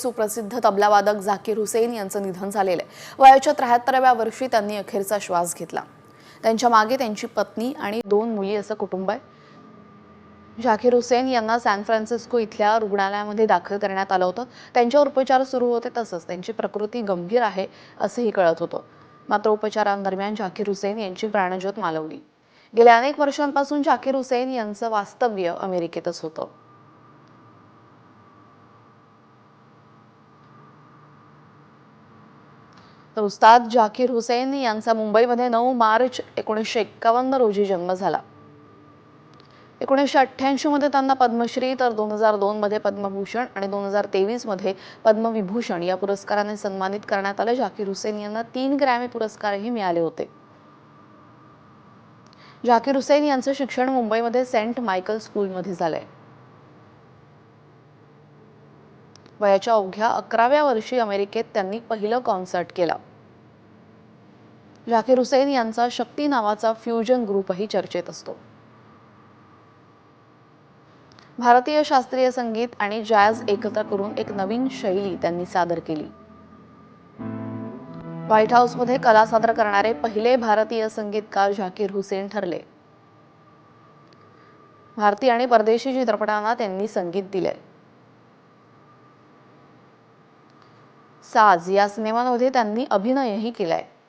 सुप्रसिद्ध तबलावादक झाकीर हुसेन यांचं निधन झालेलं आहे. वयाच्या त्र्याहत्तराव्या वर्षी त्यांनी अखेरचा श्वास घेतला. त्यांच्या मागे त्यांची पत्नी आणि दोन मुली असं कुटुंब आहे. झाकीर हुसेन यांना सॅन फ्रान्सिस्को इथल्या रुग्णालयामध्ये दाखल करण्यात आलं होतं. त्यांच्यावर उपचार सुरू होते तसंच त्यांची प्रकृती गंभीर आहे असंही कळत होतं. मात्र उपचारांदरम्यान झाकीर हुसेन यांची प्राणज्योत मालवली. गेल्या अनेक वर्षांपासून झाकीर हुसेन यांचं वास्तव्य अमेरिकेतच होतं. तर उस्ताद झाकीर हुसेन यांचा मुंबईमध्ये नऊ मार्च एकोणीसशे एक्कावन्न रोजी जन्म झाला. एकोणीसशे अठ्ठ्याऐंशीमध्ये त्यांना पद्मश्री तर दोन हजार दोनमध्ये पद्मभूषण आणि दोन हजार तेवीसमध्ये पद्मविभूषण या पुरस्काराने सन्मानित करण्यात आले. झाकीर हुसेन यांना तीन ग्रॅमी पुरस्कारही मिळाले होते. झाकीर हुसेन यांचं शिक्षण मुंबईमध्ये सेंट मायकल स्कूलमध्ये झालंय. वयाच्या अवघ्या अकराव्या वर्षी अमेरिकेत त्यांनी पहिलं कॉन्सर्ट केला. झाकीर हुसेन यांचा शक्ती नावाचा फ्युजन ग्रुपही चर्चेत असतो. भारतीय शास्त्रीय संगीत आणि जॅझ एकत्र करून एक नवीन शैली त्यांनी सादर केली. व्हाईट हाऊसमध्ये कला सादर करणारे पहिले भारतीय संगीतकार झाकीर हुसेन ठरले. भारतीय आणि परदेशी चित्रपटांना त्यांनी संगीत दिले साज या सिनेमांमध्ये त्यांनी अभिनयही केला आहे